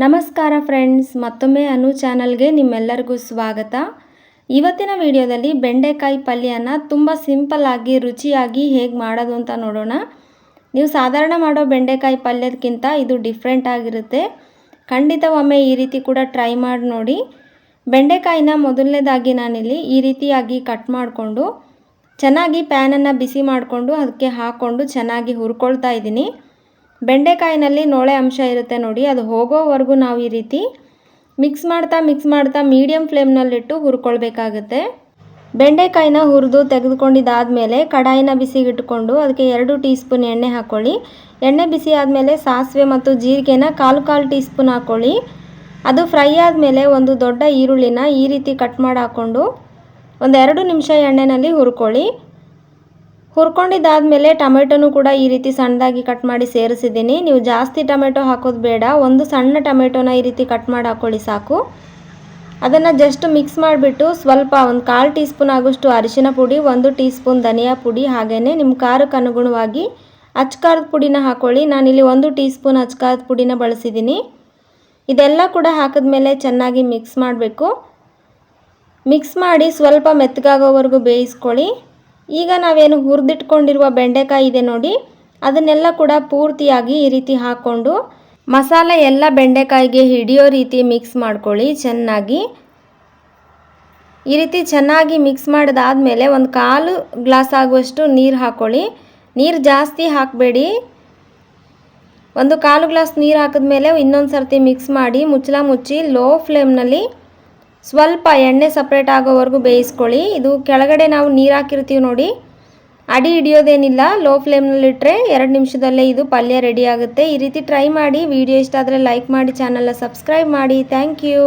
ನಮಸ್ಕಾರ ಫ್ರೆಂಡ್ಸ್, ಮತ್ತೊಮ್ಮೆ ಅನು ಚಾನಲ್ಗೆ ನಿಮ್ಮೆಲ್ಲರಿಗೂ ಸ್ವಾಗತ. ಇವತ್ತಿನ ವಿಡಿಯೋದಲ್ಲಿ ಬೆಂಡೆಕಾಯಿ ಪಲ್ಯನ ತುಂಬ ಸಿಂಪಲ್ಲಾಗಿ ರುಚಿಯಾಗಿ ಹೇಗೆ ಮಾಡೋದು ಅಂತ ನೋಡೋಣ. ನೀವು ಸಾಧಾರಣ ಮಾಡೋ ಬೆಂಡೆಕಾಯಿ ಪಲ್ಯದಕ್ಕಿಂತ ಇದು ಡಿಫ್ರೆಂಟ್ ಆಗಿರುತ್ತೆ. ಖಂಡಿತ ಒಮ್ಮೆ ಈ ರೀತಿ ಕೂಡ ಟ್ರೈ ಮಾಡಿ ನೋಡಿ. ಬೆಂಡೆಕಾಯಿನ ಮೊದಲನೇದಾಗಿ ನಾನಿಲ್ಲಿ ಈ ರೀತಿಯಾಗಿ ಕಟ್ ಮಾಡಿಕೊಂಡು, ಚೆನ್ನಾಗಿ ಪ್ಯಾನನ್ನು ಬಿಸಿ ಮಾಡಿಕೊಂಡು ಅದಕ್ಕೆ ಹಾಕ್ಕೊಂಡು ಚೆನ್ನಾಗಿ ಹುರ್ಕೊಳ್ತಾ ಇದ್ದೀನಿ. ಬೆಂಡೆಕಾಯಿನಲ್ಲಿ ನೋಳೆ ಅಂಶ ಇರುತ್ತೆ ನೋಡಿ, ಅದು ಹೋಗೋವರೆಗೂ ನಾವು ಈ ರೀತಿ ಮಿಕ್ಸ್ ಮಾಡ್ತಾ ಮಿಕ್ಸ್ ಮಾಡ್ತಾ ಮೀಡಿಯಮ್ ಫ್ಲೇಮ್ನಲ್ಲಿಟ್ಟು ಹುರ್ಕೊಳ್ಬೇಕಾಗುತ್ತೆ. ಬೆಂಡೆಕಾಯಿನ ಹುರಿದು ತೆಗೆದುಕೊಂಡಿದ್ದಾದಮೇಲೆ ಕಡಾಯಿನ ಬಿಸಿಗಿಟ್ಕೊಂಡು ಅದಕ್ಕೆ ಎರಡು ಟೀ ಸ್ಪೂನ್ ಎಣ್ಣೆ ಹಾಕ್ಕೊಳ್ಳಿ ಎಣ್ಣೆ ಬಿಸಿ ಆದಮೇಲೆ ಸಾಸಿವೆ ಮತ್ತು ಜೀರಿಗೆನ ಕಾಲು ಕಾಲು ಟೀ ಸ್ಪೂನ್ ಹಾಕ್ಕೊಳ್ಳಿ ಅದು ಫ್ರೈ ಆದಮೇಲೆ ಒಂದು ದೊಡ್ಡ ಈರುಳ್ಳಿನ ಈ ರೀತಿ ಕಟ್ ಮಾಡಿ ಹಾಕ್ಕೊಂಡು ಒಂದೆರಡು ನಿಮಿಷ ಎಣ್ಣೆಯಲ್ಲಿ ಹುರ್ಕೊಳ್ಳಿ. ಹುರ್ಕೊಂಡಿದ್ದಾದಮೇಲೆ ಟೊಮೆಟೊನು ಕೂಡ ಈ ರೀತಿ ಸಣ್ಣದಾಗಿ ಕಟ್ ಮಾಡಿ ಸೇರಿಸಿದ್ದೀನಿ. ನೀವು ಜಾಸ್ತಿ ಟೊಮೆಟೊ ಹಾಕೋದು ಬೇಡ. ಒಂದು ಸಣ್ಣ ಟೊಮೆಟೊನ ಈ ರೀತಿ ಕಟ್ ಮಾಡಿ ಹಾಕ್ಕೊಳ್ಳಿ ಸಾಕು. ಅದನ್ನು ಜಸ್ಟ್ ಮಿಕ್ಸ್ ಮಾಡಿಬಿಟ್ಟು ಸ್ವಲ್ಪ ಒಂದು ಕಾಲು ಟೀ ಸ್ಪೂನ್ ಆಗೋಷ್ಟು ಅರಿಶಿನ ಪುಡಿ, ಒಂದು ಟೀ ಸ್ಪೂನ್ ಧನಿಯಾ ಪುಡಿ ಹಾಗೇ ನಿಮ್ಮ ಖಾರಕ್ಕೆ ಅನುಗುಣವಾಗಿ ಅಚ್ಕಾರದ ಪುಡಿನ ಹಾಕ್ಕೊಳ್ಳಿ ನಾನಿಲ್ಲಿ ಒಂದು ಟೀ ಸ್ಪೂನ್ ಅಚ್ಕಾರದ ಪುಡಿನ ಬಳಸಿದ್ದೀನಿ. ಇದೆಲ್ಲ ಕೂಡ ಹಾಕಿದ್ಮೇಲೆ ಚೆನ್ನಾಗಿ ಮಿಕ್ಸ್ ಮಾಡಬೇಕು. ಮಿಕ್ಸ್ ಮಾಡಿ ಸ್ವಲ್ಪ ಮೆತ್ತಗಾಗೋವರೆಗೂ ಬೇಯಿಸ್ಕೊಳ್ಳಿ. ಈಗ ನಾವೇನು ಹುರಿದಿಟ್ಕೊಂಡಿರುವ ಬೆಂಡೆಕಾಯಿ ಇದೆ ನೋಡಿ. ಅದನ್ನೆಲ್ಲ ಕೂಡ ಪೂರ್ತಿಯಾಗಿ ಈ ರೀತಿ ಹಾಕ್ಕೊಂಡು ಮಸಾಲೆ ಎಲ್ಲ ಬೆಂಡೆಕಾಯಿಗೆ ಹಿಡಿಯೋ ರೀತಿ ಮಿಕ್ಸ್ ಮಾಡ್ಕೊಳ್ಳಿ ಚೆನ್ನಾಗಿ. ಈ ರೀತಿ ಚೆನ್ನಾಗಿ ಮಿಕ್ಸ್ ಮಾಡಿದಾದಮೇಲೆ ಒಂದು ಕಾಲು ಗ್ಲಾಸ್ ಆಗುವಷ್ಟು ನೀರು ಹಾಕ್ಕೊಳ್ಳಿ ನೀರು ಜಾಸ್ತಿ ಹಾಕಬೇಡಿ. ಒಂದು ಕಾಲು ಗ್ಲಾಸ್ ನೀರು ಹಾಕಿದ್ಮೇಲೆ ಇನ್ನೊಂದು ಸರ್ತಿ ಮಿಕ್ಸ್ ಮಾಡಿ ಮುಚ್ಚಲ ಮುಚ್ಚಿ ಲೋ ಫ್ಲೇಮ್ನಲ್ಲಿ ಸ್ವಲ್ಪ ಎಣ್ಣೆ ಸಪ್ರೇಟ್ ಆಗೋವರೆಗೂ ಬೇಯಿಸ್ಕೊಳ್ಳಿ. ಇದು ಕೆಳಗಡೆ ನಾವು ನೀರು ಹಾಕಿರ್ತೀವಿ ನೋಡಿ. ಅಡಿ ಹಿಡಿಯೋದೇನಿಲ್ಲ. ಲೋ ಫ್ಲೇಮ್ನಲ್ಲಿಟ್ಟರೆ ಎರಡು ನಿಮಿಷದಲ್ಲೇ ಇದು ಪಲ್ಯ ರೆಡಿ ಆಗುತ್ತೆ. ಈ ರೀತಿ ಟ್ರೈ ಮಾಡಿ ವಿಡಿಯೋ ಇಷ್ಟ ಆದರೆ ಲೈಕ್ ಮಾಡಿ ಚಾನಲ್ನ ಸಬ್ಸ್ಕ್ರೈಬ್ ಮಾಡಿ. Thank you